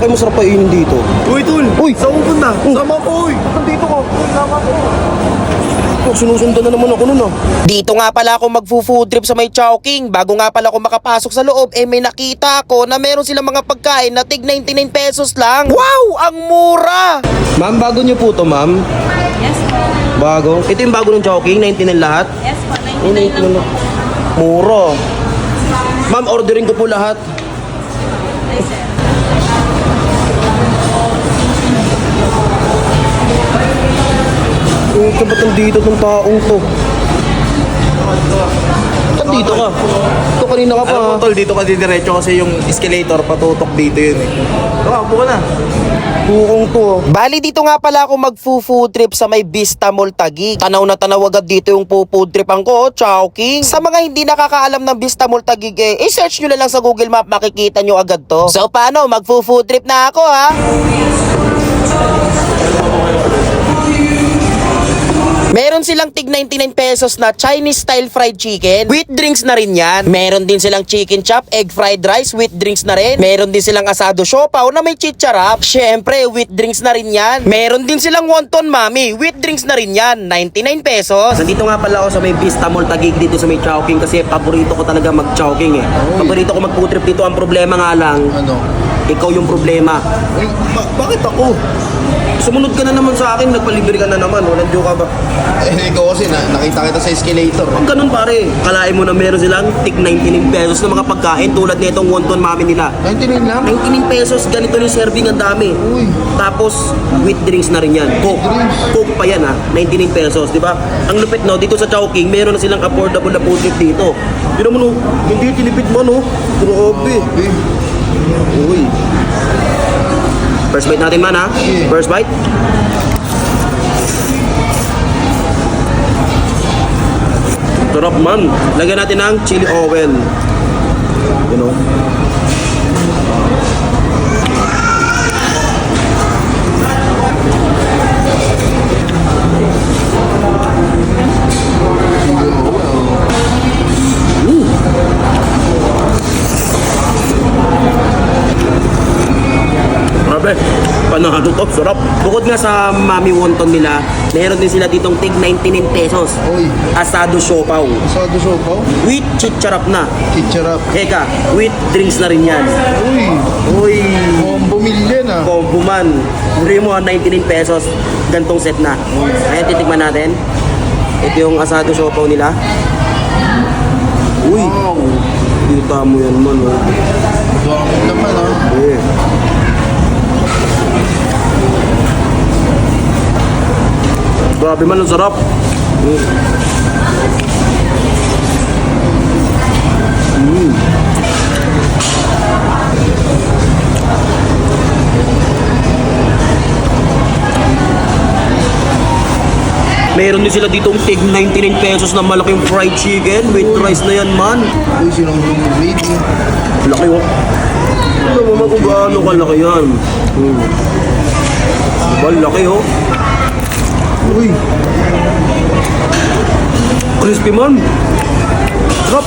kayo masarap kainin dito? Uy, tol! Uy! Saan mo punta? Sama ko, uy! Nandito ka. Tama ko. Oh, sinusundan na naman ako nun ah. Dito nga pala ako magfo-food trip sa may Chowking. Bago nga pala ako makapasok sa loob, eh may nakita ako na meron silang mga pagkain na tig 99 pesos lang. Wow! Ang mura! Ma'am, bago niyo po to, ma'am? Yes po. Bago? Ito yung bago ng Chowking, 99 lahat? Yes po, Oh, 99 lang po. Mura. Ma'am, ordering ko po lahat. Oh, ka ba't nandito tong taong to? Ba't dito ka? Ito kanina ka pa. Alam mo, tol, dito ka didiretso kasi yung escalator patutok dito yun eh. Tumakbo ka na. Bukong to. Bali dito nga pala ako magfo-food trip sa may Vista Mall Taguig. Tanaw na tanaw agad dito yung po-food tripan ko, Chowking. Sa mga hindi nakakaalam ng Vista Mall Taguig eh, i-search nyo na lang sa Google Map, makikita nyo agad to. So paano, magfo-food trip na ako ha? Meron silang tig 99 pesos na Chinese style fried chicken. With drinks na rin yan. Meron din silang chicken chop, egg fried rice with drinks na rin. Meron din silang asado siopaw na may chicharap. Syempre, with drinks na rin yan. Meron din silang wonton mami with drinks na rin yan. 99 pesos. Nandito nga pala ako sa may Vista Mall Taguig dito sa may Chowking kasi paborito ko talaga mag-Chowking eh. Paborito ko mag-food trip dito. Ang problema nga lang, Ano? Ikaw yung problema. Uy, ba- bakit ako? Sumunod ka na naman sa akin, nagpalibre ka na naman. Walang joke ka ba? Eh, ikaw kasi, na- nakita kita sa escalator. Pag ganun pare, kalain mo na meron silang tig 99 pesos na mga pagkain tulad nitong wonton mami nila. 99 lang? 99 pesos, ganito yung serving ang dami. Uy. Tapos, with drinks na rin yan. Coke. drinks. Coke pa yan ha, 99 pesos, di ba? Ang lupit no, dito sa Chowking, meron na silang affordable na food dito. Yun naman no, hindi tinipid mo no. Grabe. Eh, Uy. First bite natin man ha. First bite. Sarap man. Lagyan natin ng chili oil. You know. Panalo to, sarap. Bukod nga sa Mami Wonton nila, meron din sila ditong tig 99 pesos. Uy. Asado siopaw. Asado sopaw? With chicharap na. Kitcharap. Eka, with drinks na rin yan. Uy, Uy, combo million ah. combo man. Bili mo ah, 99 pesos, gantong set na. Ayan, titikman natin. Ito yung asado siopaw nila. Uy, Wow. kita mo yan man. Oh. Dami naman ah. Eh. Grabe man, ang sarap. Mm. Meron din sila ditong tig 99 pesos na malaking fried chicken with rice na yan man. Uy, yung baby? Laki oh. Alam mo man kung gaano kalaki yan. Hmm. Diba, laki oh. Uy, Crispy man. Sarap.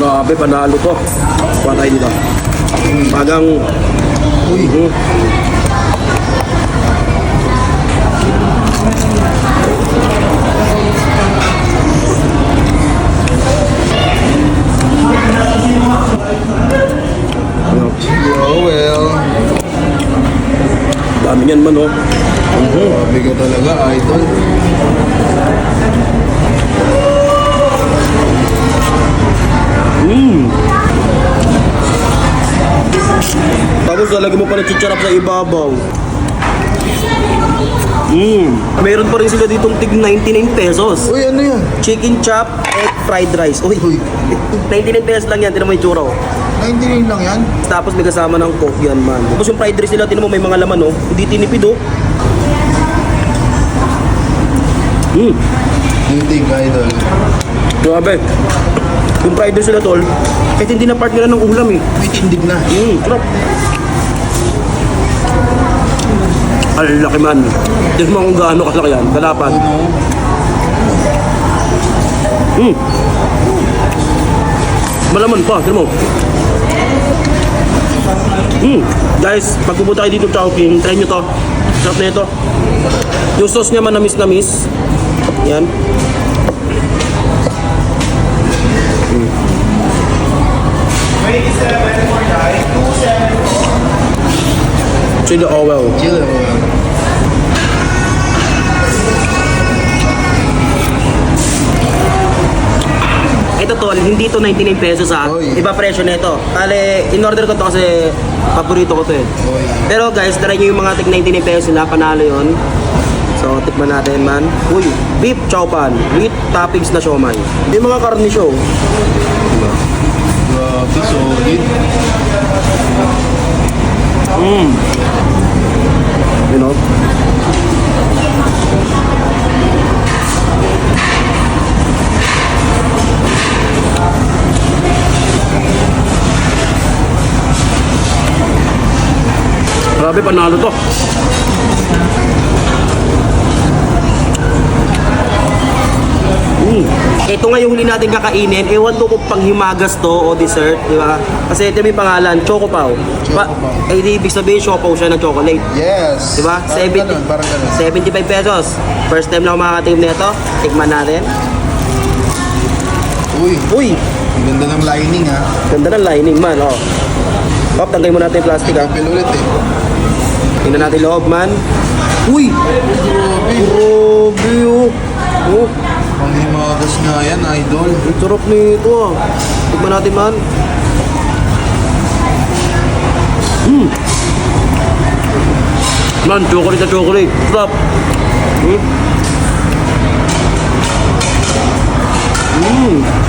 Grabe, panalo to. Patay nila. Pagang... uy. Oh chicharap sa ibabaw. Mm. Meron pa rin sila ditong tig 99 pesos. Uy, ano yan? Chicken chop, egg fried rice. Uy, Uy. 99 pesos lang yan. Tinan mo yung tsura oh. 99 lang yan? Tapos may kasama ng coke yan man. Tapos yung fried rice nila, tinan mo may mga laman oh. Hindi tinipid oh. Mm. Hindi ka, idol. Grabe. Yung fried rice nila tol, kahit hindi na part nila ng ulam eh. May tindig na. Mm, sarap. Ang laki man. Tignan mo kung gaano kalaki yan. Kalapad. Mm. Malaman pa. Tignan mo. Mm. Guys, pag pupunta kayo dito sa Chowking, try nyo to. Sarap na ito. Yung sauce niya manamis-namis. Yan. Chili Owel. Chill. Ito hindi to 99 pesos ha. Oy. Iba presyo nito. Kale, in-order ko to kasi paborito ko to eh. Oy. Pero guys, try nyo yung mga tig 99 pesos na panalo yon. So, tikman natin man. Uy, beef chow pan with toppings na siomay. Yung mga karni show. Grabe, solid. You know? Grabe, panalo to. Mm. Ito nga yung huli natin kakainin. Ewan ko kung panghimagas to o dessert, di ba? Kasi ito may pangalan, Choco Pau. Pa, eh, di ibig sabihin, Choco siya ng chocolate. Yes. Diba? Parang 70, ganun, parang ganun. 75 pesos. First time lang makakatingin nito. Tikman natin. Uy, Uy, ganda ng lining ha. ganda ng lining man, oh. Pop, tanggalin mo natin yung plastic, ha. Kapil ulit eh. Tingnan natin loob, man. Uy! Grabe. Oh. Oh, Panghimagas nga yan, idol. ang sarap nito, ah. Tikman natin, man. Hmm. Man, chocolate na chocolate. Sarap. Hmm. Hmm.